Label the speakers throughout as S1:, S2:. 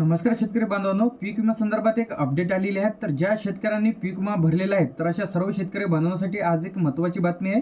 S1: नमस्कार शेतकरी बांधवांनो पीक विमा संदर्भात एक अपडेट आलेली आहे. तर ज्या शेतकऱ्यांनी पीक विमा भरलेला आहे तर अशा सर्व शेतकरी बांधवांसाठी आज एक महत्त्वाची बातमी आहे.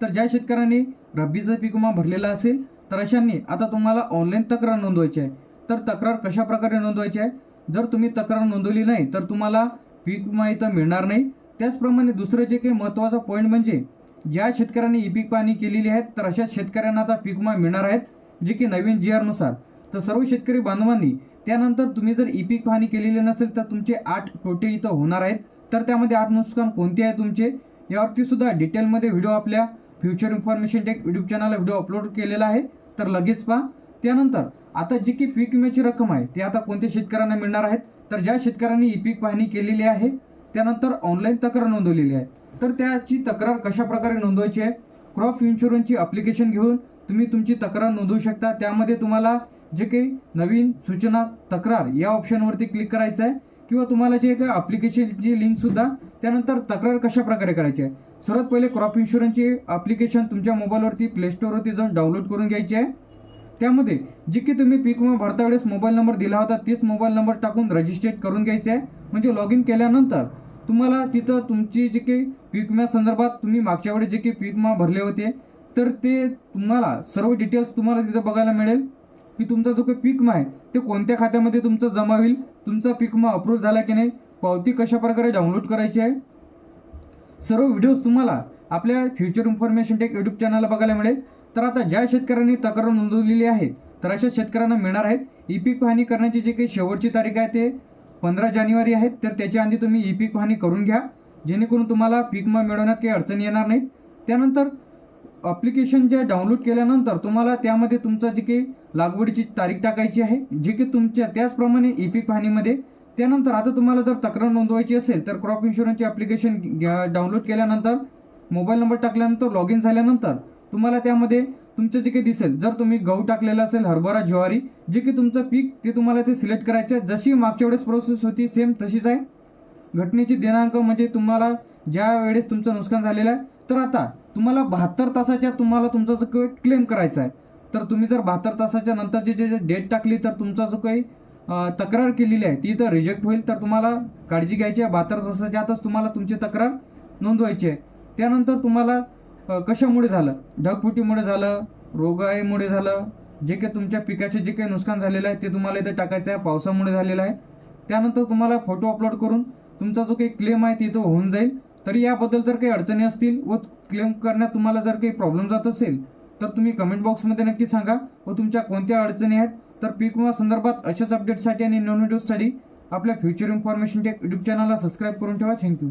S1: तर ज्या शेतकऱ्यांनी रब्बीचा पीक विमा भरलेला असेल तर अशांनी आता तुम्हाला ऑनलाईन तक्रार नोंदवायची आहे. तर तक्रार कशा प्रकारे नोंदवायची आहे? जर तुम्ही तक्रार नोंदवली नाही तर तुम्हाला पीक विमा इथं मिळणार नाही. त्याचप्रमाणे दुसरं जे काही महत्त्वाचा पॉईंट म्हणजे ज्या शेतकऱ्यांनी ई पीक पाहणी केलेली आहे तर अशा शेतकऱ्यांना आता पीक विमा मिळणार आहेत जे की नवीन जी आरनुसार तर सर्व शेतकरी बांधवांनी त्यानंतर तुम्ही जर ई पीक पाहणी केलेली नसेल तर तुमचे आठ तोटे इथं होणार आहेत. तर त्यामध्ये आठ नुकसान कोणते आहे तुमचे? यावरती सुद्धा डिटेलमध्ये व्हिडिओ आपल्या फ्युचर इन्फॉर्मेशन टेक यूट्यूब चॅनलला व्हिडिओ अपलोड केलेला आहे. तर लगेच पहा. त्यानंतर आता जी की पीक विम्याची रक्कम आहे ती आता कोणत्या शेतकऱ्यांना मिळणार आहेत? तर ज्या शेतकऱ्यांनी ई पीक पाहणी केलेली आहे त्यानंतर ऑनलाईन तक्रार नोंदवलेली आहे तर त्याची तक्रार कशा प्रकारे नोंदवायची आहे? क्रॉप इन्शुरन्सची अप्लिकेशन घेऊन तुम्ही तुमची तक्रार नोंदवू शकता. त्यामध्ये तुम्हाला जे काही नवीन सूचना तक्रार या ऑप्शनवरती क्लिक करायचं आहे किंवा तुम्हाला जे काही अप्लिकेशनची लिंक सुद्धा त्यानंतर तक्रार कशा प्रकारे करायची आहे? सर्वात पहिले क्रॉप इन्शुरन्सची अप्लिकेशन तुमच्या मोबाईलवरती प्ले स्टोअरवरती जाऊन डाउनलोड करून घ्यायची आहे. त्यामध्ये जे की तुम्ही पीक विमा भरता वेळेस मोबाईल नंबर दिला होता तेच मोबाईल नंबर टाकून रजिस्ट्रेट करून घ्यायचे आहे. म्हणजे लॉग इन केल्यानंतर तुम्हाला तिथं तुमची जे काही पीक विम्यासंदर्भात तुम्ही मागच्या वेळेस जे काही पीक विमा भरले होते तर ते तुम्हाला सर्व डिटेल्स तुम्हाला तिथं बघायला मिळेल. की तुमचा जो काही पीक आहे ते कोणत्या खात्यामध्ये तुमचं जमा होईल तुमचा पीक अप्रूव्ह झाला की नाही पावती कशा प्रकारे डाउनलोड करायची आहे? सर्व व्हिडिओज तुम्हाला आपल्या फ्युचर इन्फॉर्मेशन टेक यूट्यूब चॅनलला बघायला मिळेल. तर आता ज्या शेतकऱ्यांनी तक्रार नोंदवलेली आहे तर अशा शेतकऱ्यांना मिळणार आहेत ई पीक पाहणी करण्याची जी काही शेवटची तारीख आहे ते पंधरा जानेवारी आहे. तर त्याच्या आधी तुम्ही ई पीक पाहणी करून घ्या. जेणेकरून तुम्हाला पीकमा मिळवण्यात काही अडचणी येणार नाहीत. त्यानंतर अप्लिकेशन जे डाउनलोड केल्यानंतर तुम्हाला त्यामध्ये तुमचा जी काही लागवडीची तारीख टाकायची आहे जे की तुमच्या त्याचप्रमाणे ई पीक पाहणीमध्ये. त्यानंतर आता तुम्हाला जर तक्रार नोंदवायची असेल तर क्रॉप इन्शुरन्सची अप्लिकेशन डाउनलोड केल्यानंतर मोबाईल नंबर टाकल्यानंतर लॉग इन झाल्यानंतर तुम्हाला त्यामध्ये तुमचं जे काही दिसेल जर तुम्ही गहू टाकलेला असेल हरभरा ज्वारी जे की तुमचं पीक ते तुम्हाला ते सिलेक्ट करायचं आहे. जशी मागच्या वेळेस प्रोसेस होती सेम तशीच आहे. घटनेची दिनांक म्हणजे तुम्हाला ज्या वेळेस तुमचं नुकसान झालेलं आहे तर आता तुम्हाला बहात्तर तासाच्या तुम्हाला तुमचा जो काही क्लेम करायचा आहे तर तुम्ही जर बहात्तर तासाच्या नंतरची जे जे डेट टाकली तर तुमचा जो काही तक्रार केलेली आहे ती तर रिजेक्ट होईल तर तुम्हाला काळजी घ्यायची आहे. बहात्तर तासाच्या आतच तुम्हाला तुमची तक्रार नोंदवायची आहे. त्यानंतर तुम्हाला कशामुळे झालं? ढगफुटीमुळे झालं? रोगाईमुळे झालं? जे काही तुमच्या पिकाचे जे काही नुकसान झालेलं आहे ते तुम्हाला इथे टाकायचं आहे. पावसामुळे झालेलं आहे. त्यानंतर तुम्हाला फोटो अपलोड करून तुमचा जो काही क्लेम आहे तिथं होऊन जाईल. तरी याबद्दल जर काही अडचणी असतील व क्लेम करण्यात तुम्हाला जर काही प्रॉब्लेम जात असेल तर तुम्ही कमेंट बॉक्समध्ये नक्की सांगा व तुमच्या कोणत्या अडचणी आहेत तर पीक विमा संदर्भात अशाच अपडेटसाठी आणि नॉन व्हिडिओजसाठी आपल्या फ्युचर इन्फॉर्मेशन टेक यूट्यूब चॅनलला सबस्क्राईब करून ठेवा. Thank you